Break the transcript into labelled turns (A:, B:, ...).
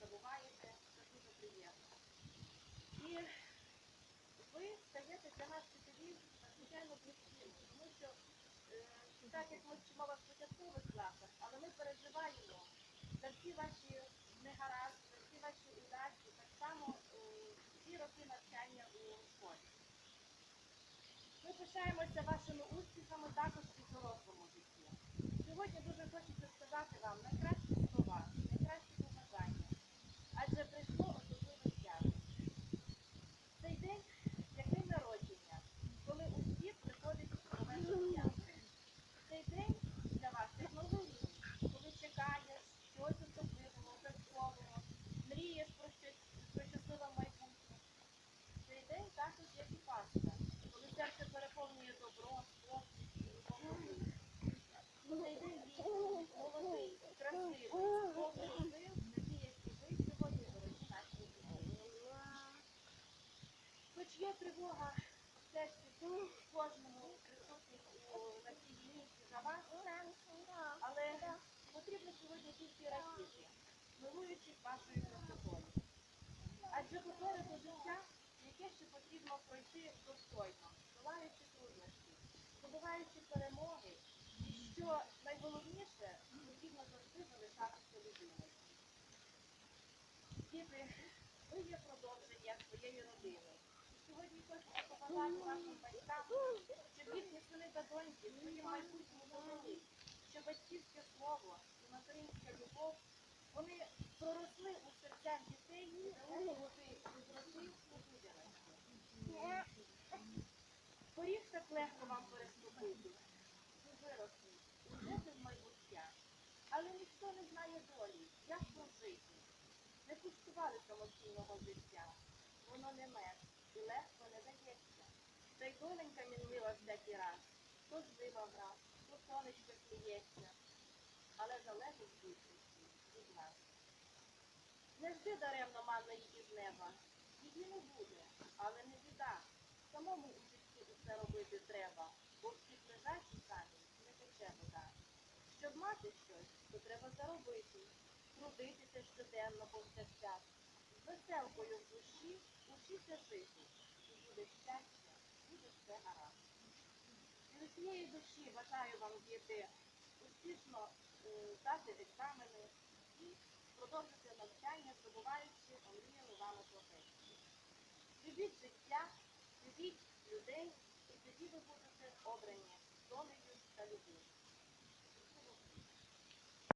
A: забуваєте, це дуже приємно. І ви стаєте для нас вчителів надзвичайно близькими, тому що е, так як ми вчимо вас початкових класах, але ми переживаємо за всі ваші негаразди, за всі ваші удачі, так само е, всі роки навчання у школі. Ми пишаємося вашими тривога в серці кожному присутніх на цій дільниці за вас, але потрібно сьогодні тільки радіти, милуючись вашою красотою. Адже попереду життя, яке ще потрібно пройти достойно, долаючи труднощі, здобуваючи перемоги, що найголовніше, потрібно завжди залишатися людиною. Діти, ви є продовження своєї родини. Побажати вашим батькам, щоб їхні сини та доньки в своїм майбутньому довели, що батьківське слово і материнська любов, вони проросли у серцях дітей дали бути зросли у людяності. Поріг так легко вам переступити. Ви виросли, йдете в майбуття. Але ніхто не знає долі, як прожити. Не куштували самостійного життя. Воно не мед і легко не дається. Та й доленька мінлива всякий раз. То злива враз, то сонечко сміється. Але залежить більшості від нас. Не жди даремно манної із неба. Її не буде, але не біда. Самому у житті усе робити треба, бо в під лежачий камінь не тече вода. Щоб мати щось, то треба заробити, трудитися щоденно повсякчас. З веселкою в душі учися жити, і буде щастя, буде все гаразд. Від усієї душі бажаю вам діти успішно е, здати екзамени і продовжити навчання, здобуваючи омріяну вами професію. Любіть життя, любіть людей і тоді ви будете обрані долею та любов'ю.